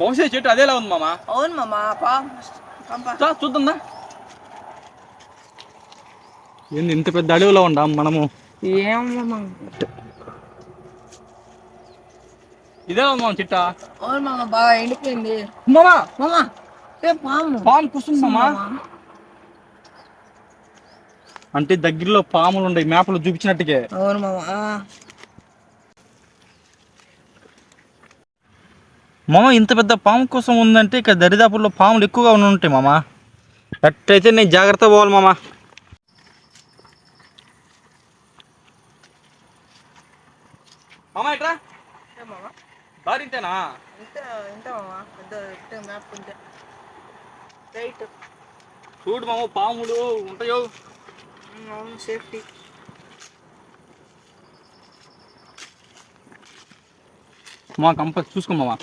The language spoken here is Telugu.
బహుశా చెట్టు అదేలా ఉంది మామ? అవును మామ పా పంప. ఏంది ఇంత పెద్ద అడవిలో ఉండాం మనము? ఏం మామ. ఇదే ఉంది మామ చిట్ట? అవును మామ బాగా ఎండిపోయింది. మామా! మామ ఏ పాము. పాము కూర్చుంది మామా. అంటే దగ్గరలో పాములు ఉన్నాయి మ్యాప్లో చూపించినట్టుగా అవును మామ మామ ఇంత పెద్ద పాము కోసం ఉందంటే ఇక దరిదాపుల్లో పాములు ఎక్కువగా ఉంటాయి మామ. అట్టయితే నేను జాగ్రత్త పోవాలి మామ. దారి ఇంతేనా? చూడు మామ పాములు ఉంటాయో? సేఫ్టీ. మా కంపస్ చూసుకోమా